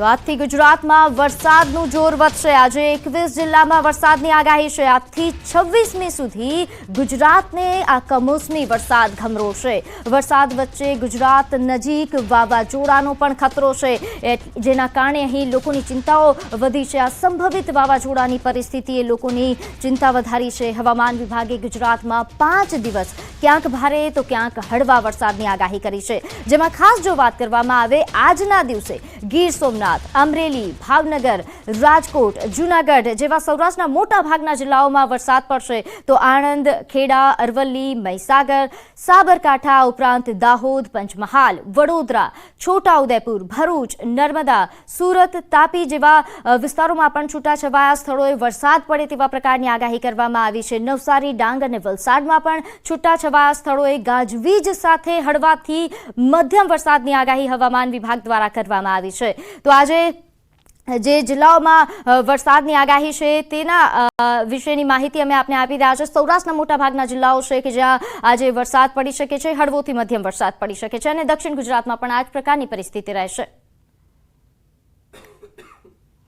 તો આજથી ગુજરાતમાં વરસાદનું જોર વધશે. આજે એકવીસ જિલ્લામાં વરસાદની આગાહી છે. આજથી છવ્વીસમી સુધી ગુજરાતને આ કમોસમી વરસાદ ગમરોશે વરસાદ વચ્ચે ગુજરાત નજીક વાવાઝોડાનો પણ ખતરો છે. જેના કારણે અહીં લોકોની ચિંતાઓ વધી છે. આ સંભવિત વાવાઝોડાની પરિસ્થિતિએ લોકોની ચિંતા વધારી છે. હવામાન વિભાગે ગુજરાતમાં પાંચ દિવસ ક્યાંક ભારે તો ક્યાંક હળવા વરસાદની આગાહી કરી છે. જેમાં ખાસ જો વાત કરવામાં આવે, આજના દિવસે ગીર સોમનાથ અમરેલી, ભાવનગર, રાજકોટ, જૂનાગઢ જેવા સૌરાષ્ટ્રના મોટા ભાગના જિલ્લાઓમાં વરસાદ પડશે તો આણંદ, ખેડા, અરવલ્લી, મહીસાગર, સાબરકાંઠા ઉપરાંત દાહોદ, પંચમહાલ, વડોદરા, છોટાઉદેપુર, ભરૂચ, નર્મદા, સુરત, તાપી જેવા વિસ્તારોમાં પણ છૂટાછવાયા સ્થળોએ વરસાદ પડે તેવા પ્રકારની આગાહી કરવામાં આવી છે. નવસારી, ડાંગ અને વલસાડમાં પણ છૂટાછવાયા સ્થળોએ ગાજવીજ સાથે હળવાથી મધ્યમ વરસાદની આગાહી હવામાન વિભાગ દ્વારા કરવામાં આવી છે. તો આજે જે જિલ્લાઓમાં અ, વરસાદની આગાહી છે તેના અ, વિશેની માહિતી અમે આપને આપી રહ્યા છે સૌરાષ્ટ્રના મોટાભાગના જિલ્લાઓ છે કે જ્યાં આજે વરસાદ પડી શકે છે હળવોથી મધ્યમ વરસાદ પડી શકે છે અને દક્ષિણ ગુજરાતમાં પણ આ જ પ્રકારની પરિસ્થિતિ રહેશે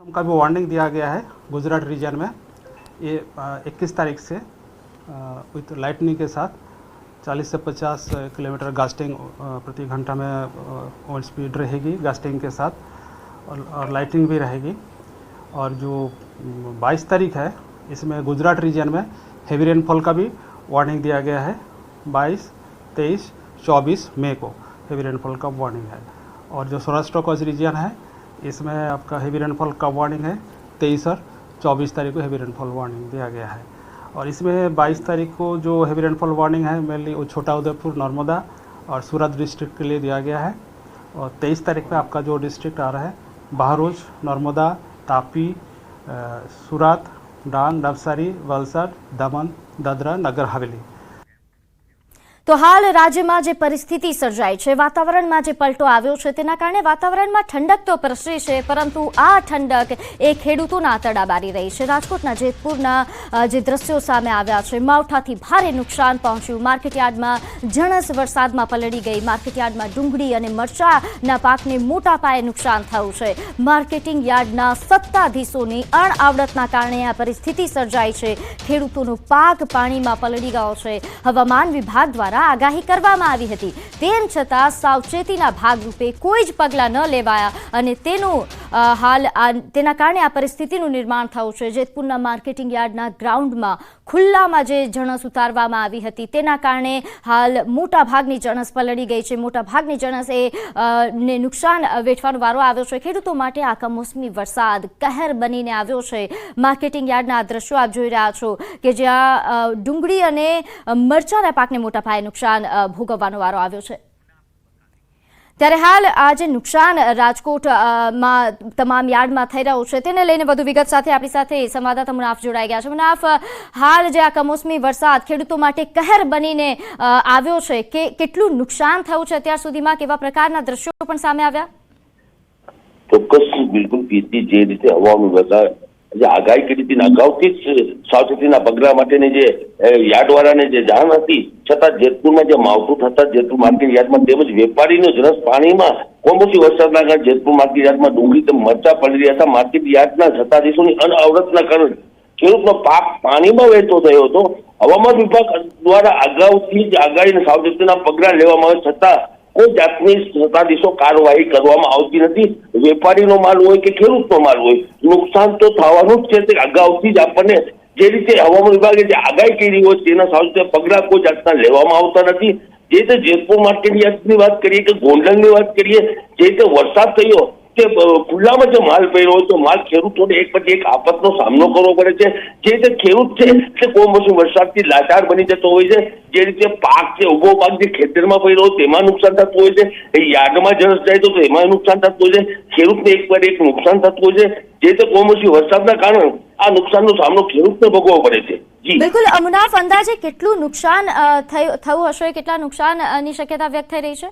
मौसम का भी वार्निंग दिया गया है गुजरात रीजन में ये इक्कीस तारीख से विथ लाइटनिंग के साथ 40 से 50 किलोमीटर गास्टिंग प्रति घंटा में ओवर स्पीड रहेगी गास्टिंग के साथ और, लाइटिंग भी रहेगी। और जो 22 तारीख है इसमें गुजरात रीजन में हेवी रेनफॉल का भी वार्निंग दिया गया है 22, 23, 24 मई को हेवी रेनफॉल का वार्निंग है। और जो सौराष्ट्र कोस्ट रीजन है इसमें आपका हेवी रेनफॉल का वार्निंग है तेईस और चौबीस तारीख को हेवी रेनफॉल वार्निंग दिया गया है। और इसमें बाईस तारीख को जो हेवी रेनफॉल वार्निंग है मेनली वो छोटा उदयपुर नर्मदा और सूरत डिस्ट्रिक्ट के लिए दिया गया है। और तेईस तारीख में आपका जो डिस्ट्रिक्ट आ रहा है ભરૂચ નર્મદા તાપી સુરત ડાંગ નવસારી વલસાડ દમણ દાદરા નગર હવેલી તો હાલ રાજ્યમાં જે પરિસ્થિતિ સર્જાઈ છે, વાતાવરણમાં જે પલટો આવ્યો છે, તેના કારણે વાતાવરણમાં ઠંડક તો પ્રસરી છે, પરંતુ આ ઠંડક એ ખેડૂતોના આંતરડા બારી રહી છે. રાજકોટના જેતપુરના જે દ્રશ્યો સામે આવ્યા છે, માવઠાથી ભારે નુકસાન પહોંચ્યું. માર્કેટયાર્ડમાં જણસ વરસાદમાં પલળી ગઈ. માર્કેટયાર્ડમાં ડુંગળી અને મરચાના પાકને મોટા પાયે નુકસાન થયું છે. માર્કેટિંગ યાર્ડના સત્તાધીશોની અણઆવડતના કારણે આ પરિસ્થિતિ સર્જાઈ છે. ખેડૂતોનો પાક પાણીમાં પલળી ગયો છે. હવામાન વિભાગ દ્વારા આગાહી કરવામાં આવી હતી. તેમ છતાં સાવચેતીના ભાગરૂપે કોઈ જ પગલાં ન લેવાયા અને તેનું હાલ તેના કારણે આ પરિસ્થિતિનું નિર્માણ થયું છે. જેતપુરના માર્કેટિંગ યાર્ડના ગ્રાઉન્ડમાં ખુલ્લામાં જે જણસ ઉતારવામાં આવી હતી, તેના કારણે હાલ મોટા ભાગની જણસ પલળી ગઈ છે. મોટા ભાગની જણસ એ ને નુકસાન વેઠવાનો વારો આવ્યો છે. ખેડૂતો માટે આ કમોસમી વરસાદ કહેર બનીને આવ્યો છે. માર્કેટિંગ યાર્ડના આ દ્રશ્યો આપ જોઈ રહ્યા છો કે જ્યાં ડુંગળી અને મરચાના પાકને મોટા પાયે નુકસાન ભોગવવાનો વારો આવ્યો છે. ત્યારે હાલ આ જે નુકસાન રાજકોટ તમામ યાર્ડમાં થઈ રહ્યું છે, તેને લઈને વધુ વિગત સાથે આપણી સાથે સંવાદદાતા મુનાફ જોડાઈ ગયા છે. મુનાફ, હાલ જે આ કમોસમી વરસાદ ખેડૂતો માટે કહેર બનીને આવ્યો છે, કે કેટલું નુકસાન થયું છે અત્યાર સુધીમાં, કેવા પ્રકારના દ્રશ્યો પણ સામે આવ્યા? ચોક્કસ, બિલકુલ જે રીતે હવામાન વિભાગ જે આગાહી કરી હતી અગાઉથી જ સાવચેતીના પગલા માટેની જે યાર્ડવાળાને જે જાણ હતી, છતાં જેતપુરમાં જે માવઠું થતા જેતપુર માર્કેટ યાર્ડમાં તેમજ વેપારીનો જરસ પાણીમાં કોમોસી વરસાદના કારણે જેતપુર માર્કેટ યાર્ડમાં ડુંગળી તેમ મરચા પડી રહ્યા હતા. માર્કેટ યાર્ડના સત્તાધીશોની અનઅવરતના કારણે ખેડૂતનો પાક પાણીમાં વહેતો થયો હતો. હવામાન વિભાગ દ્વારા અગાઉથી જ આગાહી અને સાવચેતીના પગલાં લેવામાં આવે છતાં કોઈ જાતની સત્તાધીશો કાર્યવાહી કરવામાં આવતી નથી. વેપારીનો માલ હોય કે ખેડૂતનો માલ હોય, નુકસાન તો થવાનું જ છે તે અગાઉથી જ આપણને જે રીતે હવામાન વિભાગે જે આગાહી કરી હોય તેના સાવચેત પગલાં કોઈ જાતના લેવામાં આવતા નથી. જે રીતે જેતપુર માર્કેટ વાત કરીએ કે ગોંડલની વાત કરીએ, જે રીતે વરસાદ થયો તે ખુલ્લામાં જે માલ પડ્યો હોય તો માલ ખેડૂતોને એક પછી એક આફતનો સામનો કરવો પડે છે. જે રીતે ખેડૂત છે, તે કોમોસમી વરસાદથી લાચાર બની જતો હોય છે. જે રીતે પાક છે ઊભો પાક જે ખેતરમાં પડ્યો હોય તેમાં નુકસાન થતું હોય છે. એ યાર્ડમાં જરસ જાય તો એમાં નુકસાન થતું હોય છે. ખેડૂતને એક પર એક નુકસાન થતું હોય છે. જે રીતે કોમોસમી વરસાદના કારણે આ નુકસાનનો સામનો ખેડૂતને ભોગવવો પડે છે. બિલકુલ, અમુનાફ અંદાજે કેટલું નુકસાન થયું હશે? કેટલા નુકસાનની શક્યતા વ્યક્ત થઈ રહી છે?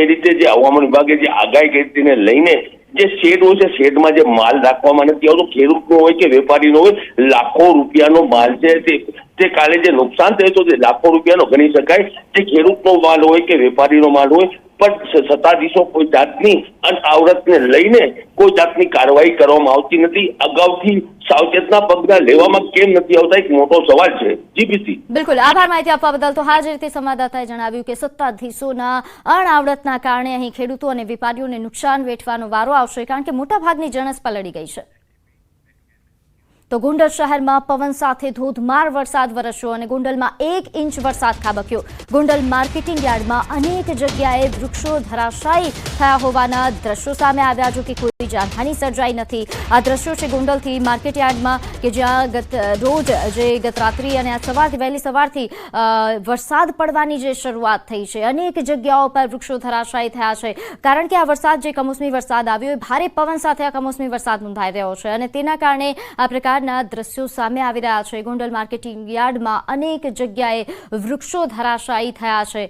એ રીતે જે હવામાન વિભાગે જે આગાહી કરી તેને લઈને જે શેડ હોય છે, શેડમાં જે માલ રાખવામાં નથી આવતો ખેડૂતનો હોય કે વેપારીનો હોય, લાખો રૂપિયાનો માલ છે તે તે કાલે જે નુકસાન થયું હતું તે લાખો રૂપિયાનો ગણી શકાય. જે ખેડૂતનો માલ હોય કે વેપારીનો માલ હોય પણ સત્તાધીશો કોઈ જાતની અનાવરતને લઈને કોઈ જાતની કાર્યવાહી કરવામાં આવતી નથી. અગાઉથી સાવચેતના પગલા લેવામાં કેમ નથી આવતા, એક મોટો સવાલ છે. જીપીસી બિલકુલ. આભાર માહિતી આપવા બદલ. તો હાલ જે રીતે સંવાદદાતાએ જણાવ્યું કે સત્તાધીશોના અણઆવડતના કારણે અહીં ખેડૂતો અને વેપારીઓને નુકસાન વેઠવાનો વારો આવશે, કારણ કે મોટાભાગની જણસ પલળી ગઈ છે. તો ગોંડલ શહેરમાં પવન સાથે ધોધમાર વરસાદ વરસ્યો અને ગોંડલમાં એક ઇંચ વરસાદ ખાબક્યો. ગોંડલ માર્કેટિંગ યાર્ડમાં અનેક જગ્યાએ વૃક્ષો ધરાશાયી થયા હોવાના દ્રશ્યો સામે આવ્યા, જો કે કોઈ જાનહાની સર્જાઈ નથી. આ દ્રશ્યો છે ગોંડલથી માર્કેટ યાર્ડમાં, કે જ્યાં ગત રોજ જે ગત રાત્રિ અને આ સવારથી, વહેલી સવારથી વરસાદ પડવાની જે શરૂઆત થઈ છે. અનેક જગ્યાઓ પર વૃક્ષો ધરાશાયી થયા છે. કારણ કે આ વરસાદ, જે કમોસમી વરસાદ આવ્યો, એ ભારે પવન સાથે આ કમોસમી વરસાદ નોંધાઈ રહ્યો છે. અને તેના કારણે આ પ્રકારના દ્રશ્યો સામે આવી રહ્યા છે. ગોંડલ માર્કેટિંગ યાર્ડમાં અનેક જગ્યાએ વૃક્ષો ધરાશાયી થયા છે.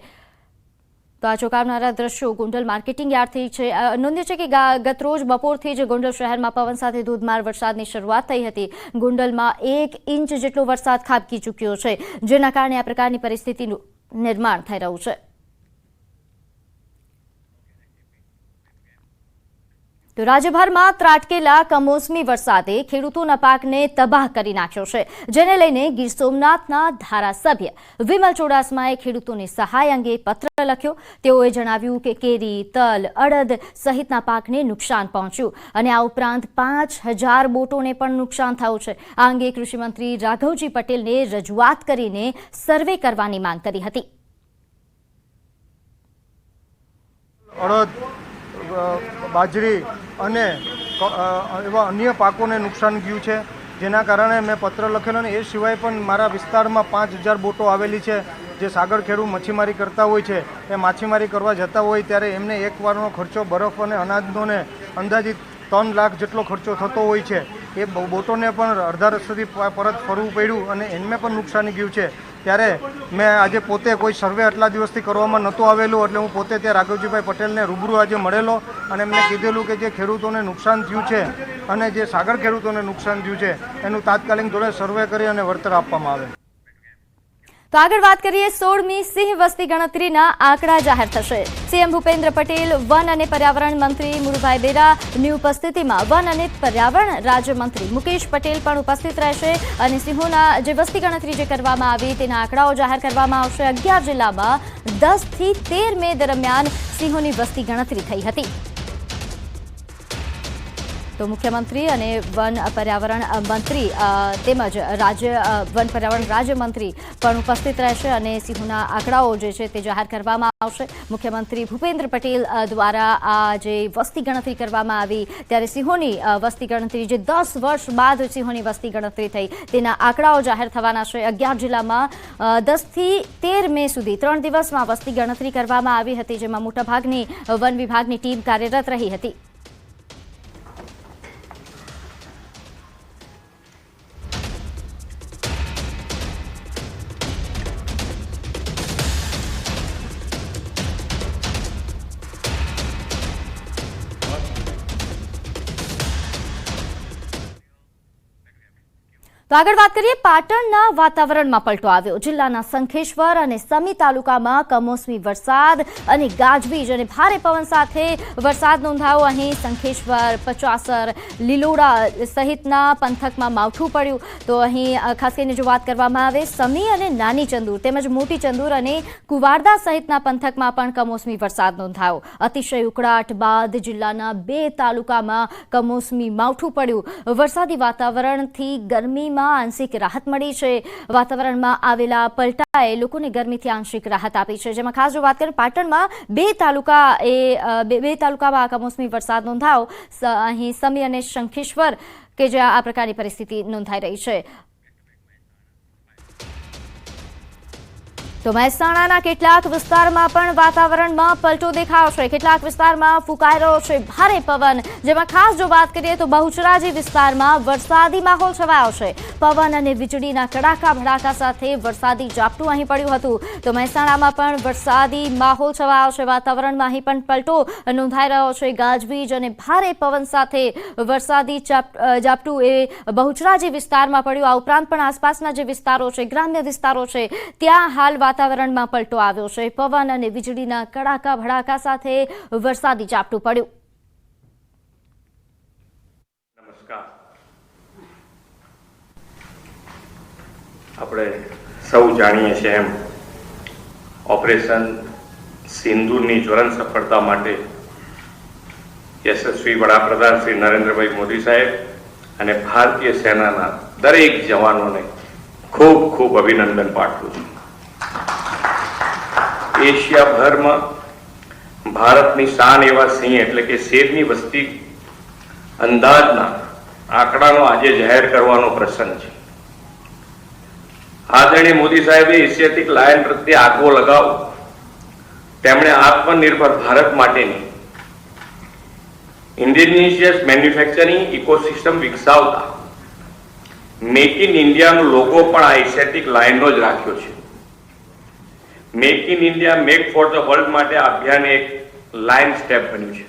તો આ ચોંકાવનારા દ્રશ્યો ગોંડલ માર્કેટિંગ યાર્ડથી છે. નોંધ્યું છે કે ગતરોજ બપોરથી જ ગોંડલ શહેરમાં પવન સાથે ધોધમાર વરસાદની શરૂઆત થઈ હતી. ગોંડલમાં એક ઇંચ જેટલો વરસાદ ખાબકી ચૂક્યો છે, જેના કારણે આ પ્રકારની પરિસ્થિતિનું નિર્માણ થઈ રહ્યું છે. તો રાજ્યભરમાં ત્રાટકેલા કમોસમી વરસાદે ખેડૂતોના પાકને તબાહ કરી નાખ્યો છે. જેને લઈને ગીર સોમનાથના ધારાસભ્ય વિમલ ચોડાસમાએ ખેડૂતોને સહાય અંગે પત્ર લખ્યો. તેઓએ જણાવ્યું કે કેરી, તલ, અડદ સહિતના પાકને નુકસાન પહોંચ્યું અને આ ઉપરાંત પાંચ હજાર બોટોને પણ નુકસાન થયું છે. આ અંગે કૃષિમંત્રી રાઘવજી પટેલને રજૂઆત કરીને સર્વે કરવાની માંગ કરી હતી. અડદ બાજરી અને એવા અન્ય પાકોને નુકસાન ગયું છે. જેના કારણે મેં પત્ર લખેલો અને એ સિવાય પણ મારા વિસ્તારમાં પાંચ હજાર બોટો આવેલી છે. જે સાગર ખેડૂ મચ્છીમારી કરતા હોય છે. એ માછીમારી કરવા જતા હોય ત્યારે એમને એકવારનો ખર્ચો બરફ અને અનાજનો ને અંદાજિત ત્રણ લાખ જેટલો ખર્ચો થતો હોય છે. એ બોટોને પણ અડધા રસ્તેથી પરત ફરવું પડ્યું અને એમને પણ નુકસાની ગયું છે. ત્યારે મેં આજે પોતે કોઈ સર્વે આટલા દિવસથી કરવામાં નહોતું આવેલું, એટલે હું પોતે ત્યાં રાઘવજીભાઈ પટેલને રૂબરૂ આજે મળેલો અને એમને કીધેલું કે જે ખેડૂતોને નુકસાન થયું છે અને જે સાગર ખેડૂતોને નુકસાન થયું છે, એનું તાત્કાલિક ધોરણે સર્વે કરી અને વળતર આપવામાં આવે. તો આગળ વાત કરીએ સોળમી સિંહ વસ્તી ગણતરીના આંકડા જાહેર થશે. સીએમ ભૂપેન્દ્ર પટેલ, વન અને પર્યાવરણ મંત્રી મુરુભાઈ બેરાની ઉપસ્થિતિમાં વન અને પર્યાવરણ રાજ્યમંત્રી મુકેશ પટેલ પણ ઉપસ્થિત રહેશે અને સિંહોના જે વસ્તી ગણતરી જે કરવામાં આવી તેના આંકડાઓ જાહેર કરવામાં આવશે. અગિયાર જિલ્લામાં દસથી તેર મે દરમિયાન સિંહોની વસ્તી ગણતરી થઈ હતી. તો મુખ્યમંત્રી અને વન પર્યાવરણ મંત્રી તેમજ રાજ્ય વન પર્યાવરણ રાજ્યમંત્રી પણ ઉપસ્થિત રહેશે અને સિંહોના આંકડાઓ જે છે તે જાહેર કરવામાં આવશે. મુખ્યમંત્રી ભૂપેન્દ્ર પટેલ દ્વારા આ જે વસ્તી ગણતરી કરવામાં આવી, ત્યારે સિંહોની વસ્તી ગણતરી જે દસ વર્ષ બાદ સિંહોની વસ્તી ગણતરી થઈ, તેના આંકડાઓ જાહેર થવાના છે. અગિયાર જિલ્લામાં દસથી તેર મે સુધી ત્રણ દિવસમાં વસ્તી ગણતરી કરવામાં આવી હતી, જેમાં મોટાભાગની વન વિભાગની ટીમ કાર્યરત રહી હતી. તો આગળ વાત કરીએ પાટણના વાતાવરણમાં પલટો આવ્યો. જિલ્લાના શંખેશ્વર અને સમી તાલુકામાં કમોસમી વરસાદ અને ગાજવીજ અને ભારે પવન સાથે વરસાદ નોંધાયો. અહીં શંખેશ્વર પચાસર, લીલોડા સહિતના પંથકમાં માવઠું પડ્યું. તો અહીં ખાસ કરીને જો વાત કરવામાં આવે, સમી અને નાની ચંદુર તેમજ મોટી ચંદુર અને કુવારદા સહિતના પંથકમાં પણ કમોસમી વરસાદ નોંધાયો. અતિશય ઉકળાટ બાદ જિલ્લાના બે તાલુકામાં કમોસમી માવઠું પડ્યું. વરસાદી વાતાવરણથી ગરમીમાં આંશિક રાહત મળી છે. વાતાવરણમાં આવેલા પલટાએ લોકોને ગરમીથી આંશિક રાહત આપી છે. જેમાં ખાસ જો વાત કરીએ, પાટણમાં બે તાલુકા એ બે તાલુકામાં આ કમોસમી વરસાદ નોંધાયો. અહીં સમી અને શંખેશ્વર કે જ્યાં આ પ્રકારની પરિસ્થિતિ નોંધાઈ રહી છે. તો મહેસાણાના કેટલાક વિસ્તારમાં પણ વાતાવરણમાં પલટો દેખાયો છે. કેટલાક વિસ્તારમાં ફૂંકાઈ રહ્યો છે ભારે પવન. જેમાં ખાસ જો વાત કરીએ તો બહુચરાજી વિસ્તારમાં વરસાદી માહોલ છવાયો છે. પવન અને વીજળીના કડાકા ભડાકા સાથે વરસાદી ઝાપટું અહીં પડ્યું હતું. તો મહેસાણામાં પણ વરસાદી માહોલ છવાયો છે. વાતાવરણમાં અહીં પણ પલટો નોંધાઈ રહ્યો છે. ગાજવીજ અને ભારે પવન સાથે વરસાદી ઝાપટું એ બહુચરાજી વિસ્તારમાં પડ્યું. આ ઉપરાંત પણ આસપાસના જે વિસ્તારો છે, ગ્રામ્ય વિસ્તારો છે, ત્યાં હાલ વાતાવરણમાં પલટો આવ્યો છે. પવન અને વીજળીના કડાકા ભડાકા સાથે વરસાદી ઝાપટું પડ્યું. આપણે સૌ જાણીએ છીએ એમ, ઓપરેશન સિંધુની જ્વલન સફળતા માટે યશસ્વી વડાપ્રધાન શ્રી નરેન્દ્રભાઈ મોદી સાહેબ અને ભારતીય સેનાના દરેક જવાનોને ખૂબ ખૂબ અભિનંદન પાઠવું છું. એશિયાભરમાં ભારતની શાન એવા સિંહ એટલે કે શેરની વસ્તી અંદાજના આંકડાનો આજે જાહેર કરવાનો પ્રસંગ છે. આદરણીય મોદી સાહેબે એશિયાટિક લાયન પ્રત્યે આગવો લગાવ. તેમણે આત્મનિર્ભર ભારત માટેની ઇન્ડિનિશિયસ મેન્યુફેક્ચરિંગ ઇકોસિસ્ટમ વિકસાવતા, મેક ઇન ઇન્ડિયાનો લોગો પણ આ એશિયાટિક લાયનનો જ રાખ્યો છે. Make in India make for the world માટે આ અભિયાન એક લાઇન સ્ટેપ બન્યું છે.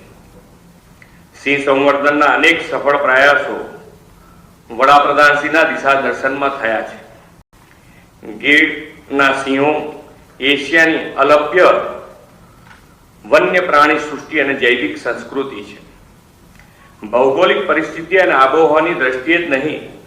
સિંહ સંવર્ધનના અનેક સફળ પ્રયાસો વડાપ્રધાનશ્રીના દિશા દર્શનમાં થયા છે. ગીરના સિંહો, એશિયાની અલભ્ય વન્ય પ્રાણી સૃષ્ટિ અને જૈવિક સંસ્કૃતિ છે. ભૌગોલિક પરિસ્થિતિ અને આબોહવાની દ્રષ્ટિએ જ નહીં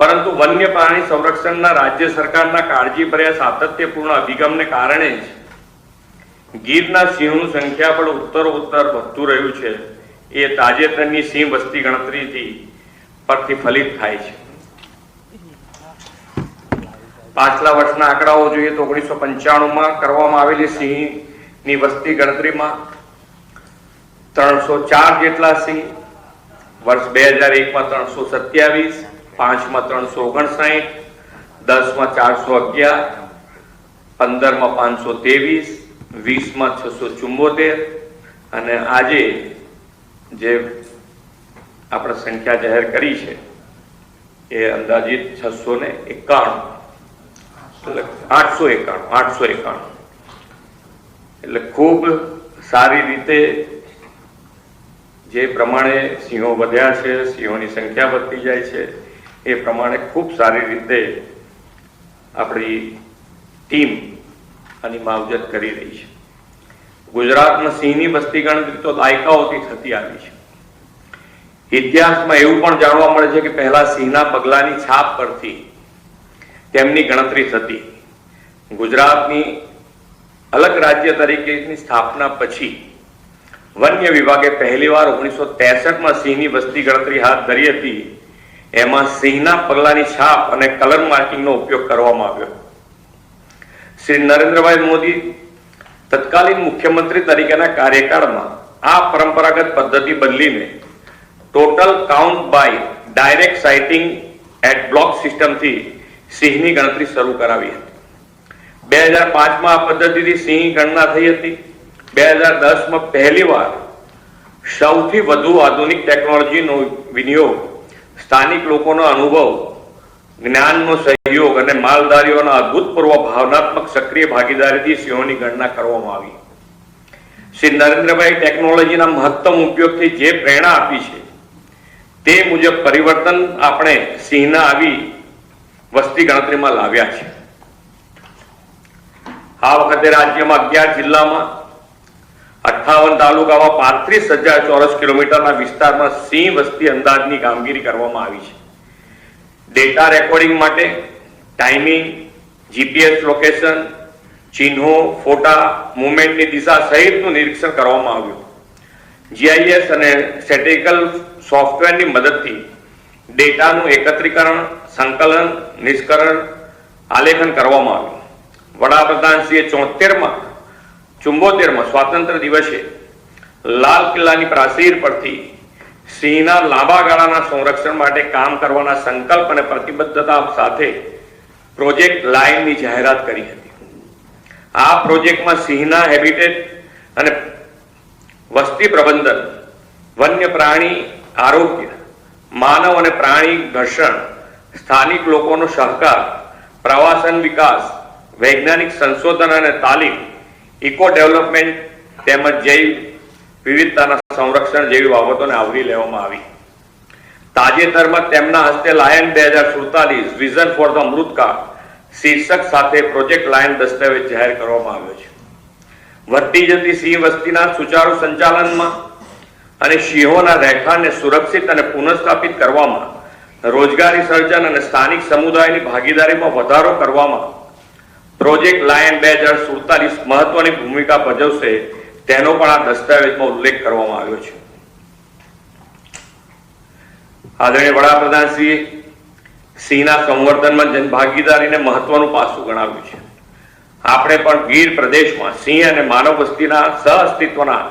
પરંતુ વન્ય પ્રાણી સંરક્ષણના રાજ્ય સરકારના કાળજીભર્યા સાતત્યપૂર્ણ અભિગમને કારણે જ ગીરના સિંહોનું સંખ્યાબળ ઉત્તરોત્તર વધતું રહ્યું છે. એ તાજેતરની સિંહ વસ્તી ગણતરીથી પ્રતિફલિત થાય છે. પાછલા વર્ષના આંકડાઓ જોઈએ તો ઓગણીસો પંચાણુંમાં કરવામાં આવેલી સિંહની વસ્તી ગણતરીમાં ત્રણસો ચાર જેટલા સિંહ, વર્ષ બે હજાર એકમાં ત્રણસો સત્યાવીસ પાંચમાં ત્રણસો ઓગણસાઠ, દસમાં ચારસો અગિયાર, પંદરમાં પાંચસો ત્રેવીસ, વીસમાં છસો ચુમ્મોતેર અને આજે જે આપણે સંખ્યા જાહેર કરી છે એ અંદાજિત છસો ને એકાણું. એટલે આઠસો એકાણું આઠસો એકાણું. એટલે ખૂબ સારી રીતે જે પ્રમાણે સિંહો વધ્યા છે, સિંહોની સંખ્યા વધતી જાય છે એ પ્રમાણે ખૂબ સારી રીતે આપણી ટીમ આની માવજત કરી રહી છે. ગુજરાતમાં સિંહની વસ્તી ગણતરી તો દાયકાઓથી થતી આવી છે. ઇતિહાસમાં એવું પણ જાણવા મળે છે કે પહેલા સિંહના પગલાની છાપ પરથી તેમની ગણતરી થતી. ગુજરાતની અલગ રાજ્ય તરીકેની સ્થાપના પછી વન્ય વિભાગે પહેલીવાર ઓગણીસો ત્રેસઠમાં સિંહની વસ્તી ગણતરી હાથ ધરી હતી. એમાં સિંહના પગલાની છાપ અને કલર માર્કિંગનો ઉપયોગ કરવામાં આવ્યો. શ્રી નરેન્દ્રભાઈ મોદી તત્કાલીન મુખ્યમંત્રી તરીકેના કાર્યકાળમાં આ પરંપરાગત પદ્ધતિ બદલીને total count by direct sighting at block સિસ્ટમથી સિંહની ગણતરી શરૂ કરાવી હતી. બે હજાર પાંચમાં આ પદ્ધતિથી સિંહ ગણના થઈ હતી. બે હજાર દસમાં પહેલીવાર સૌથી વધુ આધુનિક ટેકનોલોજીનો વિનિયોગ સ્થાનિક લોકોનો અનુભવ, જ્ઞાનનો સહયોગ અને માલધારીઓના અભૂતપૂર્વ ભાવનાત્મક સક્રિય ભાગીદારીથી સિંહોની ગણના કરવામાં આવી. શ્રી નરેન્દ્રભાઈ ટેકનોલોજીના મહત્તમ ઉપયોગથી જે પ્રેરણા આપી છે, તે મુજબ પરિવર્તન આપણે સિંહના આવી વસ્તી ગણતરીમાં લાવ્યા છે. આ વખતે રાજ્યમાં અગિયાર જિલ્લામાં અઠ્ઠાવન તાલુકામાં પાંત્રીસ હજાર ચોરસ કિલોમીટરના વિસ્તારમાં સિંહ વસ્તી અંદાજની કામગીરી કરવામાં આવી છે. ડેટા રેકોર્ડિંગ માટે ટાઈમિંગ જીપીએસ લોકેશન ચિહ્નો, ફોટા મુવમેન્ટની દિશા સહિતનું નિરીક્ષણ કરવામાં આવ્યું. જીઆઈએસ અને સેટેકલ સોફ્ટવેરની મદદથી ડેટાનું એકત્રીકરણ, સંકલન, નિષ્કરણ, આલેખન કરવામાં આવ્યું. વડાપ્રધાનશ્રીએ ચોતેરમાં ચુંબોતેરમાં સ્વાતંત્ર્ય દિવસે લાલ કિલ્લાની પ્રાચીર પરથી સિંહના લાંબા ગાળાના સંરક્ષણ માટે કામ કરવાના સંકલ્પ અને પ્રતિબદ્ધતા સાથે પ્રોજેક્ટ લાઇનની જાહેરાત કરી હતી. આ પ્રોજેક્ટમાં સિંહના હેબિટેટ અને વસ્તી પ્રબંધન, વન્ય પ્રાણી આરોગ્ય, માનવ અને પ્રાણી ઘર્ષણ, સ્થાનિક લોકોનો સહકાર, પ્રવાસન વિકાસ, વૈજ્ઞાનિક સંશોધન અને તાલીમ ઇકો ડેવલપમેન્ટ તેમજ જૈવ વિવિધતાના સંરક્ષણ જેવી બાબતોને આવરી લેવામાં આવી. તાજેતરમાં તેમના હસ્તે લાયન બે હજાર સુડતાલીસ વિઝન ફોર ધ અમૃતકાળ શીર્ષક સાથે પ્રોજેક્ટ લાયન દસ્તાવેજ જાહેર કરવામાં આવ્યો છે. વધતી જતી સિંહ વસ્તીના સુચારુ સંચાલનમાં અને સિંહોના રહેઠાણને સુરક્ષિત અને પુનઃસ્થાપિત કરવામાં રોજગારી સર્જન અને સ્થાનિક સમુદાયની ભાગીદારીમાં વધારો કરવામાં પ્રોજેક્ટ લાયન બે હજાર સુડતાલીસ મહત્વની ભૂમિકા ભજવશે તેનો પણ આ દસ્તાવેજમાં ઉલ્લેખ કરવામાં આવ્યો છે. આદરણીય વડાપ્રધાન શ્રી સિંહના સંવર્ધનમાં જનભાગીદારીને મહત્વનું પાસું ગણાવ્યું છે. આપણે પણ ગીર પ્રદેશમાં સિંહ અને માનવ વસ્તીના સહઅસ્તિત્વના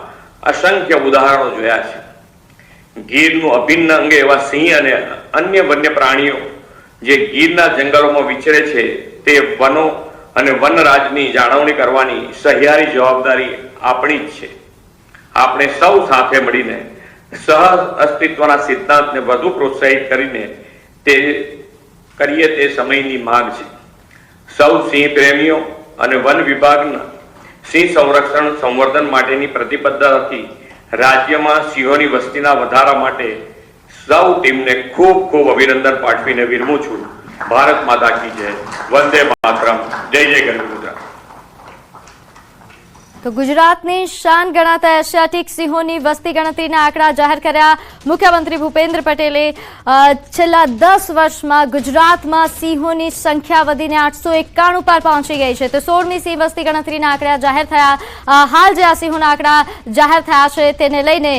અસંખ્ય ઉદાહરણો જોયા છે. ગીરનું અભિન્ન અંગે એવા સિંહ અને અન્ય વન્ય પ્રાણીઓ જે ગીરના જંગલોમાં વિચરે છે તે વનો અને વનરાજની જાળવણી કરવાની સહિયારી જવાબદારી આપણી જ છે. આપણે સૌ સાથે મળીને સહ અસ્તિત્વના સિદ્ધાંતને વધુ પ્રોત્સાહિત કરીને તે કરીએ તે સમયની માંગ છે. સૌ સિંહ પ્રેમીઓ અને વન વિભાગના સિંહ સંરક્ષણ સંવર્ધન માટેની પ્રતિબદ્ધતાથી રાજ્યમાં સિંહોની વસ્તીના વધારા માટે સૌ ટીમને ખૂબ ખૂબ અભિનંદન પાઠવીને વિરમું છું. ભારત માતા કી જય. વંદે માતરમ. જય જય ગરવી તો ગુજરાતની શાન ગણાતા એશિયાટિક સિંહોની વસ્તી ગણતરીના આંકડા જાહેર કર્યા. મુખ્યમંત્રી ભૂપેન્દ્ર પટેલે છેલ્લા દસ વર્ષમાં ગુજરાતમાં સિંહોની સંખ્યા વધીને આઠસો એકાણું પર પહોંચી ગઈ છે. તો સોળમી સિંહ વસ્તી ગણતરીના આંકડા જાહેર થયા. હાલ જે આ સિંહોના આંકડા જાહેર થયા છે તેને લઈને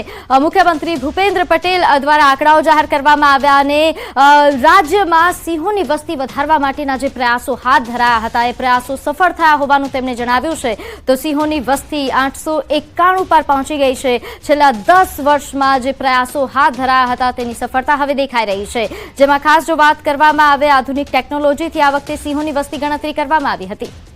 મુખ્યમંત્રી ભૂપેન્દ્ર પટેલ દ્વારા આંકડાઓ જાહેર કરવામાં આવ્યા અને રાજ્યમાં સિંહોની વસ્તી વધારવા માટેના જે પ્રયાસો હાથ ધરાયા હતા, એ પ્રયાસો સફળ થયા હોવાનું તેમણે જણાવ્યું છે. તો સિંહોની વસ્તી આઠસો એકાણું પર પહોંચી ગઈ છે. છેલ્લા દસ વર્ષમાં જે પ્રયાસો હાથ ધરાયા હતા તેની સફળતા હવે દેખાઈ રહી છે. જેમાં ખાસ જો વાત કરવામાં આવે, આધુનિક ટેકનોલોજીથી આ વખતે સિંહોની વસ્તી ગણતરી કરવામાં આવી હતી.